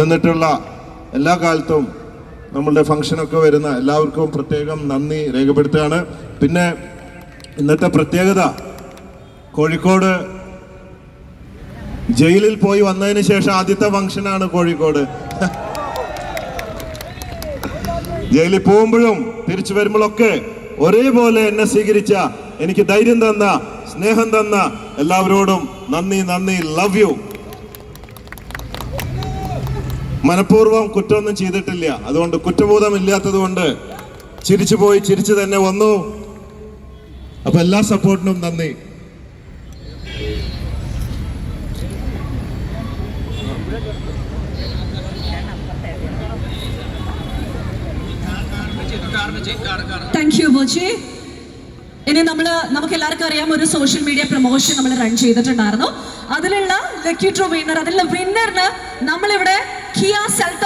നിന്നിട്ടുള്ള എല്ലാ കാലത്തും നമ്മളുടെ ഫംഗ്ഷനൊക്കെ വരുന്ന എല്ലാവർക്കും പ്രത്യേകം നന്ദി രേഖപ്പെടുത്തുകയാണ്. പിന്നെ ഇന്നത്തെ പ്രത്യേകത കോഴിക്കോട് ജയിലിൽ പോയി വന്നതിന് ശേഷം ആദ്യത്തെ ഫംഗ്ഷനാണ് കോഴിക്കോട്. ജയിലിൽ പോകുമ്പോഴും തിരിച്ചു വരുമ്പോഴൊക്കെ ഒരേപോലെ എന്നെ സ്വീകരിച്ച എനിക്ക് ധൈര്യം തന്ന സ്നേഹം തന്ന എല്ലാവരോടും നന്ദി നന്ദി ലവ് യു മനഃപൂർവം കുറ്റമൊന്നും ചെയ്തിട്ടില്ല. അതുകൊണ്ട് കുറ്റബോധം ഇല്ലാത്തത് കൊണ്ട് ചിരിച്ചു പോയി ചിരിച്ചു തന്നെ വന്നു. അപ്പൊ എല്ലാ സപ്പോർട്ടിനും നന്ദി. ഇനി നമ്മൾ നമുക്ക് എല്ലാവർക്കും അറിയാം ഒരു സോഷ്യൽ മീഡിയ പ്രൊമോഷൻ നമ്മൾ റൺ ചെയ്തിട്ടുണ്ടായിരുന്നു. അതിലുള്ള ലക്കി ട്രോ വിന്നർ അതിലുള്ള വിന്നറിന് നമ്മളിവിടെ aquí oh, hacia el